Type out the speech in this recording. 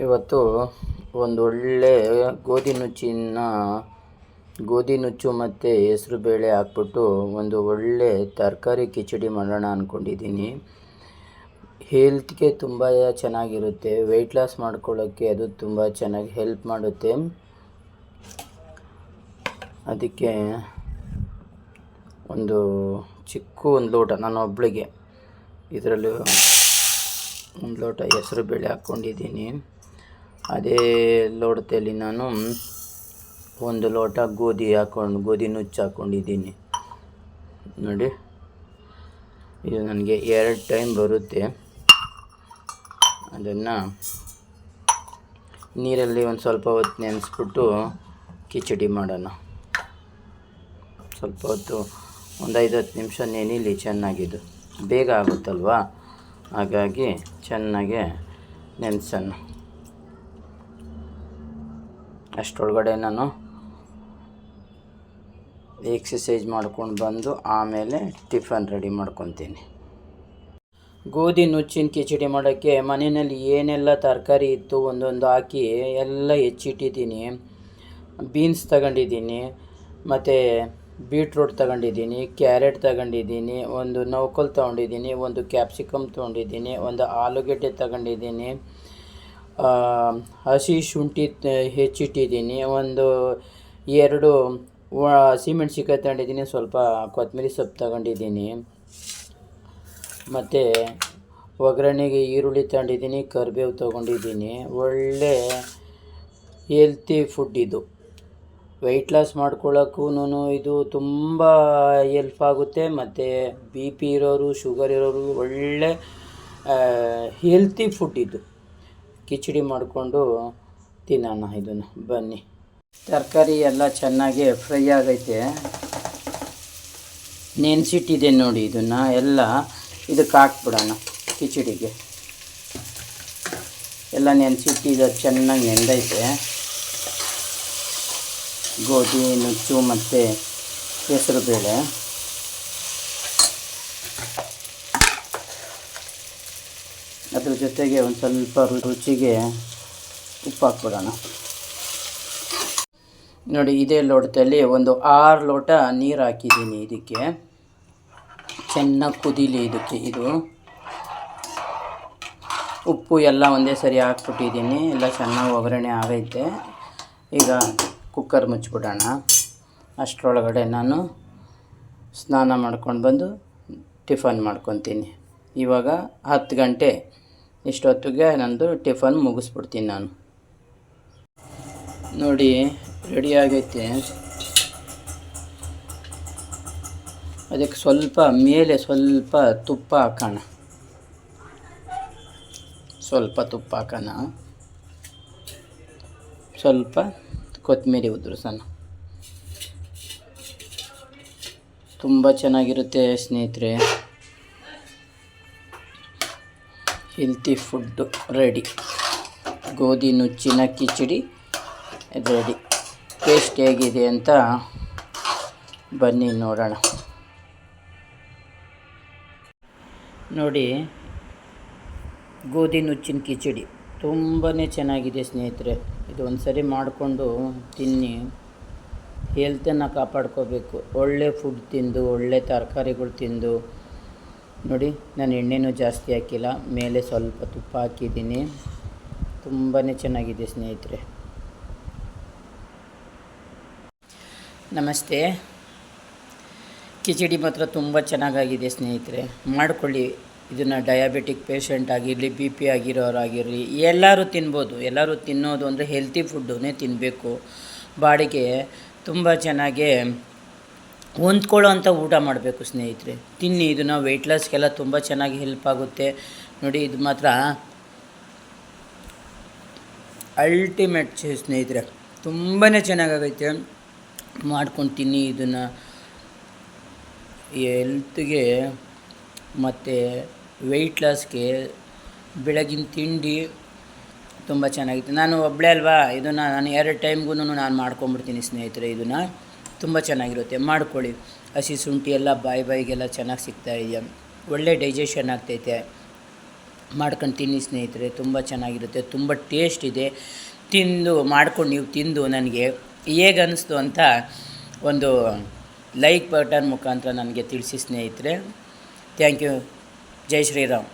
ಇವತ್ತು ಒಂದು ಒಳ್ಳೆ ಗೋಧಿ ನುಚ್ಚಿನ ಗೋಧಿ ನುಚ್ಚು ಮತ್ತು ಹೆಸರು ಬೇಳೆ ಹಾಕ್ಬಿಟ್ಟು ಒಂದು ಒಳ್ಳೆ ತರಕಾರಿ ಕಿಚಡಿ ಮಾಡೋಣ ಅಂದ್ಕೊಂಡಿದ್ದೀನಿ ಹೆಲ್ತ್ಗೆ ತುಂಬ ಚೆನ್ನಾಗಿರುತ್ತೆ. ವೆಯ್ಟ್ ಲಾಸ್ ಮಾಡ್ಕೊಳ್ಳೋಕ್ಕೆ ಅದು ತುಂಬ ಚೆನ್ನಾಗಿ ಹೆಲ್ಪ್ ಮಾಡುತ್ತೆ. ಅದಕ್ಕೆ ಒಂದು ಚಿಕ್ಕ ಒಂದು ಲೋಟ, ನಾನು ಒಬ್ಳಿಗೆ. ಇದರಲ್ಲಿ ಒಂದು ಲೋಟ ಹೆಸರು ಬೇಳೆ ಹಾಕ್ಕೊಂಡಿದ್ದೀನಿ. ಅದೇ ಲೋಟದಲ್ಲಿ ನಾನು ಒಂದು ಲೋಟ ಗೋಧಿ ಹಾಕೊಂಡು, ಗೋಧಿ ನುಚ್ಚು ಹಾಕ್ಕೊಂಡಿದ್ದೀನಿ ನೋಡಿ, ಇದು ನನಗೆ ಎರಡು ಟೈಮ್ ಬರುತ್ತೆ. ಅದನ್ನು ನೀರಲ್ಲಿ ಒಂದು ಸ್ವಲ್ಪ ಹೊತ್ತು ನೆನೆಸ್ಬಿಟ್ಟು ಕಿಚಡಿ ಮಾಡೋಣ. ಸ್ವಲ್ಪ ಹೊತ್ತು ಒಂದು ಐದು ಹತ್ತು ನಿಮಿಷ ನೆನಿಲಿ ಚೆನ್ನಾಗಿದ್ದು. ಬೇಗ ಆಗುತ್ತಲ್ವಾ? ಹಾಗಾಗಿ ಚೆನ್ನಾಗೆ ನೆನೆಸೋಣ. ಅಷ್ಟರೊಳಗಡೆ ನಾನು ಎಕ್ಸಸೈಜ್ ಮಾಡ್ಕೊಂಡು ಬಂದು ಆಮೇಲೆ ಟಿಫನ್ ರೆಡಿ ಮಾಡ್ಕೊತೀನಿ. ಗೋಧಿ, ನುಚ್ಚಿನ ಕಿಚಡಿ ಮಾಡೋಕ್ಕೆ ಮನೆಯಲ್ಲಿ ಏನೆಲ್ಲ ತರಕಾರಿ ಇತ್ತು ಒಂದೊಂದು ಹಾಕಿ ಎಲ್ಲ ಹೆಚ್ಚಿಟ್ಟಿದ್ದೀನಿ. ಬೀನ್ಸ್ ತಗೊಂಡಿದ್ದೀನಿ, ಮತ್ತು ಬೀಟ್ರೂಟ್ ತಗೊಂಡಿದ್ದೀನಿ ಕ್ಯಾರೆಟ್ ತಗೊಂಡಿದ್ದೀನಿ, ಒಂದು ನೌಕಲ್ ತೊಗೊಂಡಿದ್ದೀನಿ, ಒಂದು ಕ್ಯಾಪ್ಸಿಕಮ್ ತೊಗೊಂಡಿದ್ದೀನಿ, ಒಂದು ಆಲೂಗಡ್ಡೆ ತಗೊಂಡಿದ್ದೀನಿ. ಹಸಿ ಶುಂಠಿ ಹೆಚ್ಚಿಟ್ಟಿದ್ದೀನಿ. ಒಂದು ಎರಡು ಹಸಿಮೆಣ್ಸಿನ್ಕಾಯಿ ತಗೊಂಡಿದ್ದೀನಿ. ಸ್ವಲ್ಪ ಕೊತ್ತಂಬರಿ ಸೊಪ್ಪು ತಗೊಂಡಿದ್ದೀನಿ. ಮತ್ತು ಒಗ್ಗರಣೆಗೆ ಈರುಳ್ಳಿ ತಗೊಂಡಿದ್ದೀನಿ. ಕರಿಬೇವು ತೊಗೊಂಡಿದ್ದೀನಿ. ಒಳ್ಳೆ ಹೆಲ್ತಿ ಫುಡ್ ಇದು. ವೆಯ್ಟ್ ಲಾಸ್ ಮಾಡ್ಕೊಳ್ಳೋಕ್ಕೂ ಇದು ತುಂಬ ಹೆಲ್ಪ್ ಆಗುತ್ತೆ. ಮತ್ತು ಬಿ ಪಿ ಇರೋರು ಶುಗರ್ ಇರೋರು ಒಳ್ಳೆ ಹೆಲ್ತಿ ಫುಡ್ ಇದು. ಕಿಚಡಿ ಮಾಡಿಕೊಂಡು ತಿನ್ನೋಣ ಇದನ್ನು. ಬನ್ನಿ. ತರಕಾರಿ ಎಲ್ಲ ಚೆನ್ನಾಗಿ ಫ್ರೈ ಆಗೈತೆ. ನೆನೆಸಿಟ್ಟಿದೆ ನೋಡಿ ಇದನ್ನು. ಎಲ್ಲ ಇದಕ್ಕೆ ಹಾಕ್ಬಿಡೋಣ ಕಿಚಡಿಗೆ. ಎಲ್ಲ ನೆನೆಸಿಟ್ಟಿದ್ದು ಚೆನ್ನಾಗಿ ನೆಂದೈತೆ. ಗೋಧಿ, ನುಚ್ಚು ಮತ್ತು ಹೆಸರು ಬೇಳೆ ಅದ್ರ ಜೊತೆಗೆ ಒಂದು ಸ್ವಲ್ಪ ರುಚಿಗೆ ಉಪ್ಪು ಹಾಕ್ಬಿಡೋಣ. ನೋಡಿ, ಇದೇ ಲೋಟದಲ್ಲಿ ಒಂದು ಆರು ಲೋಟ ನೀರು ಹಾಕಿದ್ದೀನಿ ಇದಕ್ಕೆ. ಚೆನ್ನಾಗಿ ಕುದೀಲಿ ಇದಕ್ಕೆ ಇದು. ಉಪ್ಪು ಎಲ್ಲ ಒಂದೇ ಸರಿ ಹಾಕ್ಬಿಟ್ಟಿದ್ದೀನಿ. ಎಲ್ಲ ಚೆನ್ನಾಗಿ ಒಗ್ಗರಣೆ ಆಗೈತೆ. ಈಗ ಕುಕ್ಕರ್ ಮುಚ್ಚಿಬಿಡೋಣ. ಅಷ್ಟರೊಳಗಡೆ ನಾನು ಸ್ನಾನ ಮಾಡ್ಕೊಂಡು ಬಂದು ಟಿಫನ್ ಮಾಡ್ಕೊತೀನಿ. ಇವಾಗ ಹತ್ತು ಗಂಟೆ. ಇಷ್ಟೊತ್ತಿಗೆ ನಂದು ಟಿಫನ್ ಮುಗಿಸ್ಬಿಡ್ತೀನಿ ನಾನು. ನೋಡಿ ರೆಡಿ ಆಗೈತೆ. ಅದಕ್ಕೆ ಸ್ವಲ್ಪ ಮೇಲೆ ಸ್ವಲ್ಪ ತುಪ್ಪ ಹಾಕೋಣ. ಸ್ವಲ್ಪ ತುಪ್ಪ ಹಾಕೋಣ. ಸ್ವಲ್ಪ ಕೊತ್ತಂಬರಿ ಉದುರಿಸೋಣ. ತುಂಬ ಚೆನ್ನಾಗಿರುತ್ತೆ ಸ್ನೇಹಿತರೆ. ಹೆಲ್ತಿ ಫುಡ್ಡು ರೆಡಿ ಗೋಧಿ, ನುಚ್ಚಿನ ಕಿಚಡಿ ರೆಡಿ ಟೇಸ್ಟ್ ಹೇಗಿದೆ ಅಂತ ಬನ್ನಿ ನೋಡೋಣ. ನೋಡಿ, ಗೋಧಿ, ನುಚ್ಚಿನ ಕಿಚಡಿ ತುಂಬಾ ಚೆನ್ನಾಗಿದೆ ಸ್ನೇಹಿತರೆ. ಇದು ಒಂದು ಸರಿ ಮಾಡಿಕೊಂಡು ತಿನ್ನಿ. ಹೆಲ್ತನ್ನು ಕಾಪಾಡ್ಕೋಬೇಕು. ಒಳ್ಳೆ ಫುಡ್ ತಿಂದು, ಒಳ್ಳೆ ತರಕಾರಿಗಳು ತಿಂದು ನೋಡಿ, ನಾನು ಎಣ್ಣೆನೂ ಜಾಸ್ತಿ ಹಾಕಿಲ್ಲ, ಮೇಲೆ ಸ್ವಲ್ಪ ತುಪ್ಪ ಹಾಕಿದ್ದೀನಿ. ತುಂಬಾ ಚೆನ್ನಾಗಿದೆ ಸ್ನೇಹಿತರೆ. ನಮಸ್ತೆ. ಕಿಚಡಿ ಮಾತ್ರ ತುಂಬ ಚೆನ್ನಾಗಾಗಿದೆ ಸ್ನೇಹಿತರೆ. ಮಾಡಿಕೊಳ್ಳಿ, ಇದನ್ನು ಡಯಾಬಿಟಿಕ್ ಪೇಷಂಟ್ ಆಗಿರಲಿ ಬಿ ಪಿ ಆಗಿರೋರಾಗಿರಲಿ ಎಲ್ಲರೂ ತಿನ್ಬೋದು. ಎಲ್ಲರೂ ತಿನ್ನೋದು ಅಂದರೆ ಹೆಲ್ತಿ ಫುಡ್ಡನ್ನೇ ತಿನ್ನಬೇಕು ಬಾಡಿಗೆ ತುಂಬ ಚೆನ್ನಾಗಿ ಹೊಂದ್ಕೊಳ್ಳೋ ಅಂಥ ಊಟ ಮಾಡಬೇಕು ಸ್ನೇಹಿತರೆ. ತಿನ್ನಿ ಇದನ್ನು ವೆಯ್ಟ್ ಲಾಸ್ಗೆಲ್ಲ ತುಂಬ ಚೆನ್ನಾಗಿ ಹೆಲ್ಪ್ ಆಗುತ್ತೆ. ನೋಡಿ, ಇದು ಮಾತ್ರ ಅಲ್ಟಿಮೇಟ್ ಸ್ನೇಹಿತರೆ. ತುಂಬಾ ಚೆನ್ನಾಗಾಗೈತೆ. ಮಾಡ್ಕೊಂಡು ತಿನ್ನಿ, ಇದನ್ನು. ಹೆಲ್ತ್ಗೆ ಮತ್ತು ವೆಯ್ಟ್ ಲಾಸ್ಗೆ ಬೆಳಗಿನ ತಿಂಡಿ ತುಂಬ ಚೆನ್ನಾಗಿತ್ತು. ನಾನು ಒಬ್ಬಳೇ ಅಲ್ವಾ? ಇದನ್ನು ನಾನು ಎರಡು ಟೈಮ್ಗೂ ನಾನು ಮಾಡ್ಕೊಂಬಿಡ್ತೀನಿ ಸ್ನೇಹಿತರೆ, ಇದನ್ನು. ತುಂಬ ಚೆನ್ನಾಗಿರುತ್ತೆ. ಮಾಡ್ಕೊಳ್ಳಿ. ಹಸಿ ಶುಂಠಿ ಎಲ್ಲ ಬಾಯಿ ಬಾಯಿಗೆಲ್ಲ ಚೆನ್ನಾಗಿ ಸಿಗ್ತಾ ಇದೆಯಾ? ಒಳ್ಳೆ ಡೈಜೆಷನ್ ಆಗ್ತೈತೆ. ಮಾಡ್ಕೊಂಡು ತಿನ್ನಿ ಸ್ನೇಹಿತರೆ, ತುಂಬ ಚೆನ್ನಾಗಿರುತ್ತೆ. ತುಂಬ ಟೇಸ್ಟ್ ಇದೆ. ತಿಂದು, ಮಾಡ್ಕೊಂಡು ನೀವು ತಿಂದು ನನಗೆ ಹೇಗೆ ಅನ್ನಿಸ್ತು ಅಂತ ಒಂದು ಲೈಕ್ ಬಟನ್ ಮುಖಾಂತರ ನನಗೆ ತಿಳಿಸಿ ಸ್ನೇಹಿತರೆ. Thank you Jai Shriram.